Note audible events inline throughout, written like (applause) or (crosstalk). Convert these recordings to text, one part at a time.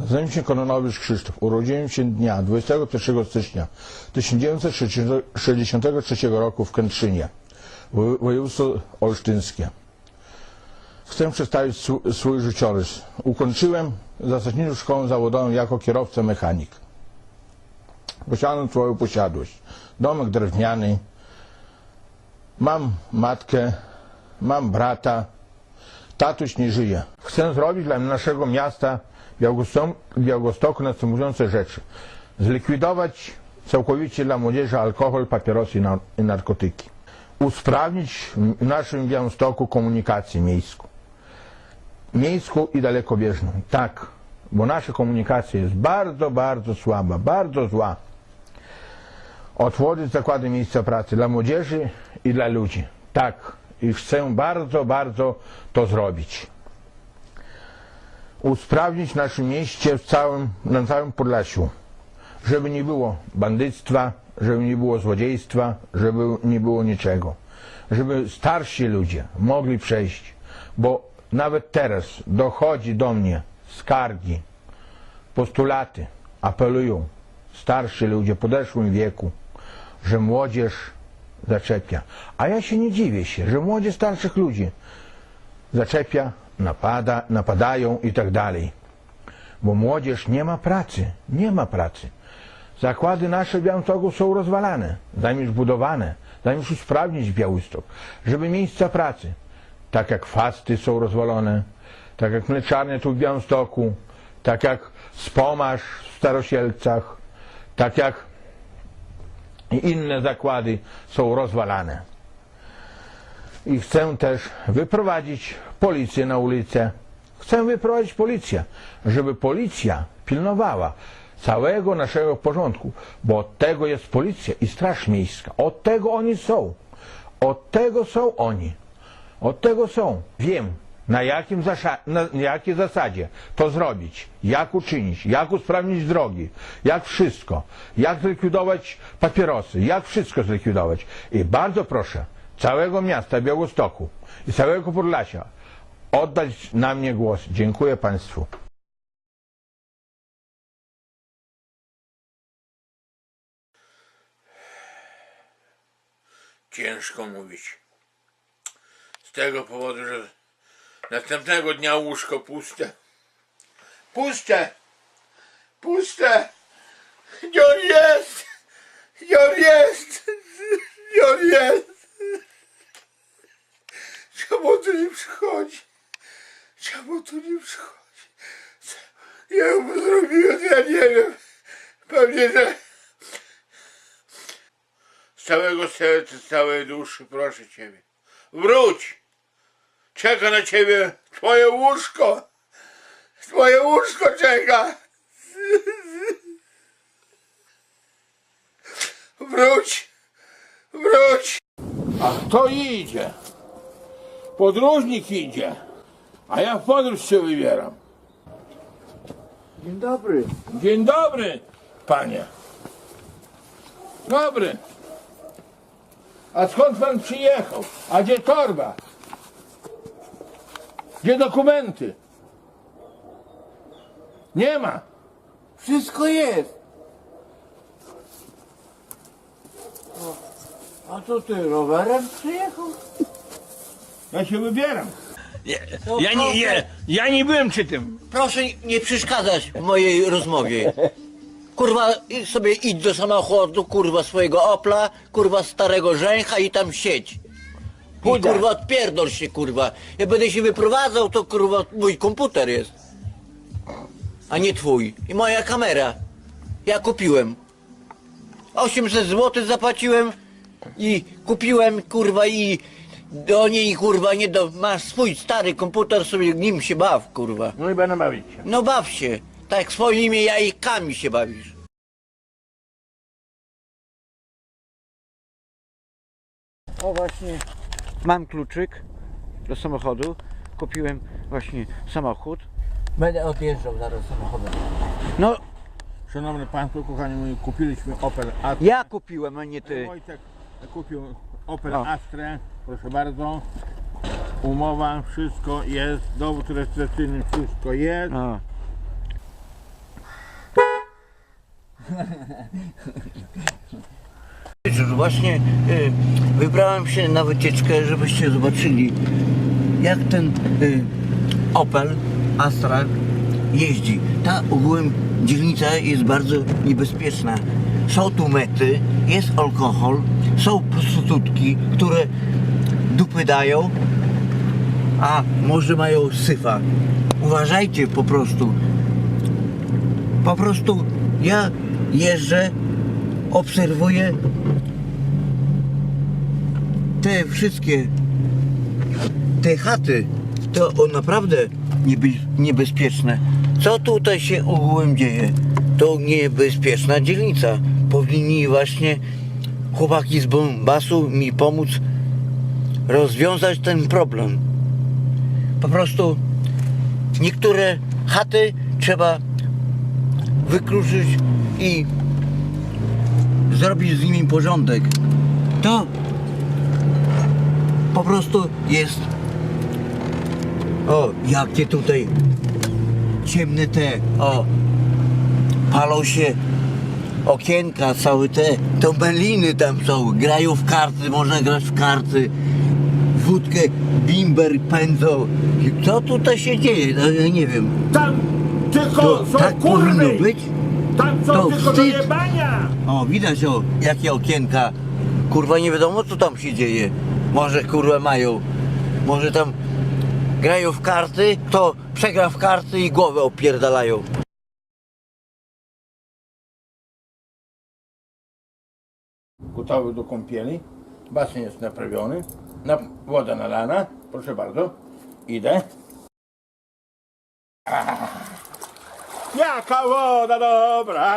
Nazywam się Kononowicz Krzysztof. Urodziłem się dnia 21 stycznia 1963 roku w Kętrzynie, wo- województwo olsztyńskie. Chcę przedstawić sw- swój życiorys. Ukończyłem zasadniczą szkołę zawodową jako kierowca mechanik. Posiadam swoją posiadłość. Domek drewniany. Mam matkę, mam brata. Tatuś nie żyje. Chcę zrobić dla naszego miasta Białogostoku następujące rzeczy. Zlikwidować całkowicie dla młodzieży alkohol, papierosy i narkotyki. Usprawnić w naszym Białymstoku komunikację miejską. Miejską i dalekobieżną. Tak, bo nasza komunikacja jest bardzo, bardzo słaba, bardzo zła. Otworzyć zakłady miejsca pracy dla młodzieży i dla ludzi. Tak, i chcę bardzo, bardzo to zrobić usprawnić w naszym mieście w całym, na całym Podlasiu, żeby nie było bandyctwa, żeby nie było złodziejstwa, żeby nie było niczego. Żeby starsi ludzie mogli przejść, bo nawet teraz dochodzi do mnie skargi, postulaty, apelują starsi ludzie w podeszłym wieku, że młodzież zaczepia. A ja się nie dziwię się, że młodzież starszych ludzi zaczepia, napada, napadają i tak dalej. Bo młodzież nie ma pracy, nie ma pracy. Zakłady nasze w Białymstoku są rozwalane, zamiast budowane, zamiast usprawnić Białystok, żeby miejsca pracy, tak jak fasty są rozwalone, tak jak mleczarnie tu w Białymstoku, tak jak Spomarz w Starosielcach, tak jak inne zakłady są rozwalane i chcę też wyprowadzić policję na ulicę. Chcę wyprowadzić policję, żeby policja pilnowała całego naszego porządku, bo od tego jest policja i straż miejska. Od tego oni są. Od tego są oni. Od tego są. Wiem, na, jakim na jakiej zasadzie to zrobić, jak uczynić, jak usprawnić drogi, jak wszystko, jak zlikwidować papierosy, jak wszystko zlikwidować. I bardzo proszę całego miasta Białostoku i całego Podlasia oddać na mnie głos. Dziękuję Państwu. Ciężko mówić. Z tego powodu, że następnego dnia łóżko puste. Puste! Puste! On jest? On jest? On jest? Czemu tu nie przychodzi? Czemu tu nie przychodzi? Ja mu zrobiłem, ja nie wiem. Pewnie, że z całego serca, z całej duszy, proszę Ciebie. Wróć! Czeka na Ciebie Twoje łóżko! Twoje łóżko czeka! Wróć! Wróć! A kto idzie? Podróżnik idzie. A ja w podróż się wybieram. Dzień dobry. Dzień dobry, panie. Dobry. A skąd pan przyjechał? A gdzie torba? Gdzie dokumenty? Nie ma. Wszystko jest. O, A co ty, rowerem przyjechał? Ja się wybieram. No, Ja nie, ja, ja nie byłem przy tym. Proszę nie przeszkadzać w mojej rozmowie. Kurwa, i sobie idź do samochodu, kurwa, swojego Opla, kurwa, starego Rzęcha i tam siedź. I kurwa, odpierdol się, kurwa. Jak będę się wyprowadzał, to kurwa, mój komputer jest. A nie twój. I moja kamera. Ja kupiłem. 800 zł zapłaciłem i kupiłem, kurwa, i do niej, kurwa, nie do... Masz swój stary komputer, sobie nim się baw, kurwa. No i będę bawić się. No baw się. Tak swoimi jajkami się bawisz. O właśnie, mam kluczyk do samochodu. Kupiłem właśnie samochód. Będę odjeżdżał zaraz samochodem. No, Szanowny Państwo, kochani moi, kupiliśmy Opel Astra. ja kupiłem, a nie ty. Wojtek kupił Opel O. Astrę, proszę bardzo. Umowa, wszystko jest, dowód rejestracyjny, wszystko jest. A, (laughs) właśnie y, wybrałem się na wycieczkę, żebyście zobaczyli jak ten y, Opel Astra jeździ. Ta ogółem dzielnica jest bardzo niebezpieczna. Są tu mety, jest alkohol, są prostytutki, które dupy dają, a może mają syfa. Uważajcie po prostu. Po prostu ja jeżdżę, obserwuję te wszystkie te chaty to naprawdę niebe, niebezpieczne. Co tutaj się ogółem dzieje? To niebezpieczna dzielnica. Powinni właśnie chłopaki z Bombasu mi pomóc rozwiązać ten problem. Po prostu niektóre chaty trzeba wykluczyć i zrobić z nimi porządek. To po prostu jest. O, jakie tutaj ciemne te. O, palą się okienka, całe te. To meliny tam są. Grają w karty, można grać w karty. Wódkę, bimber pędzą. Co tutaj się dzieje? No, ja nie wiem. Tam tylko To są tak powinno kurwy! być? Tam są To tylko wstyd. jebania! O, widać o, jakie okienka. Kurwa, nie wiadomo co tam się dzieje. Może kurwa mają. Może tam grają w karty, to przegra w karty i głowę opierdalają. Gotowy do kąpieli. Basen jest naprawiony. Na, woda nalana. Proszę bardzo. Idę. (laughs) Jaka woda dobra!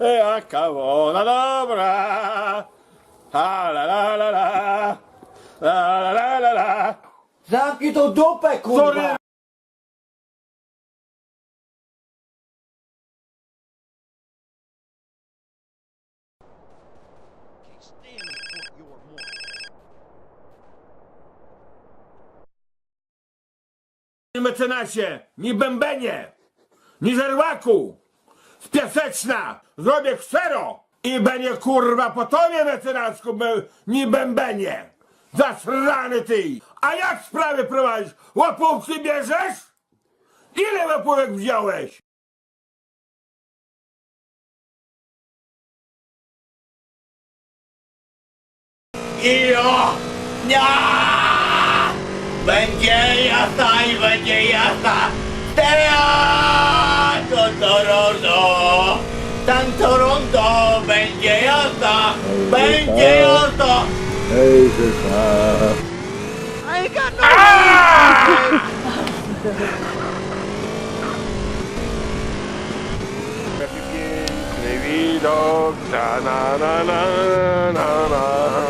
Jaka woda dobra! Ha la la la la! La la la la la! Zamknij tą dupę, Sorry! Mecenasie, ni bębenie, ni żerłaku, z piaseczna, zrobię ksero i będzie kurwa po tobie mecenasku ni bębenie. Zasrany ty! A jak sprawę prowadzisz? Łapówki bierzesz? Ile łapówek wziąłeś? I o! Ja! Będzie jazda i będzie jazda! Teraz to Toronto! Tam Toronto będzie jazda! Będzie jazda! Jaki piękny widok, na na na na na na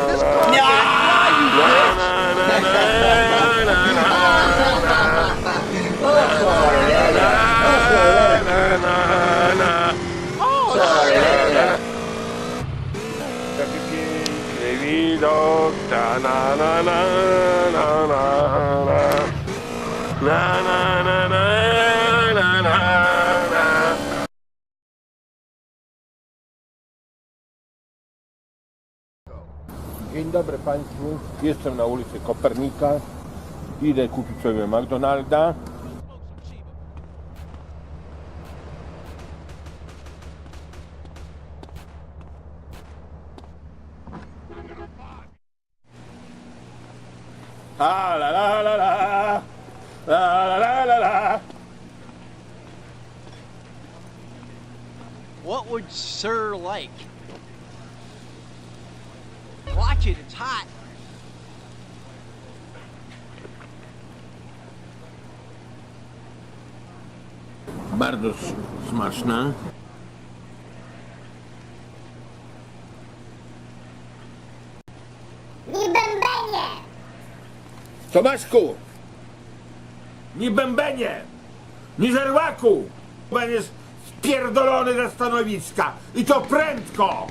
Ja! Jaki piękny widok, ta na na na na na na na na na na na na na Dzień dobry Państwu, jestem na ulicy Kopernika, idę kupić sobie McDonalda. Ah, la la la la. La la la la la. What would Sir like? Watch it, it's hot. Bardzo smaczna. Tomaszku! ni bębenie, ni żerłaku. Będziesz spierdolony ze stanowiska i to prędko.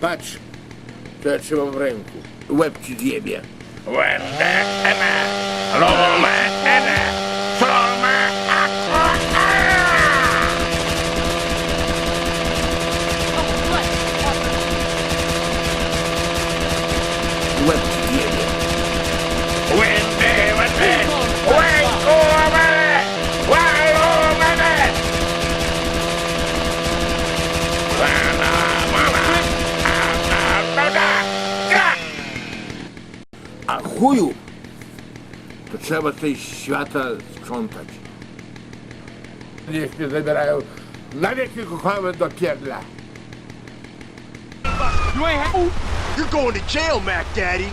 Patrz, co ja trzymam w ręku. Łeb ci zjebie. Łęty, chuju, to trzeba tej świata sprzątać. Niech mnie zabierają. Na wieki kochamy do pierdla. You ain't. You're going to jail, Mac Daddy.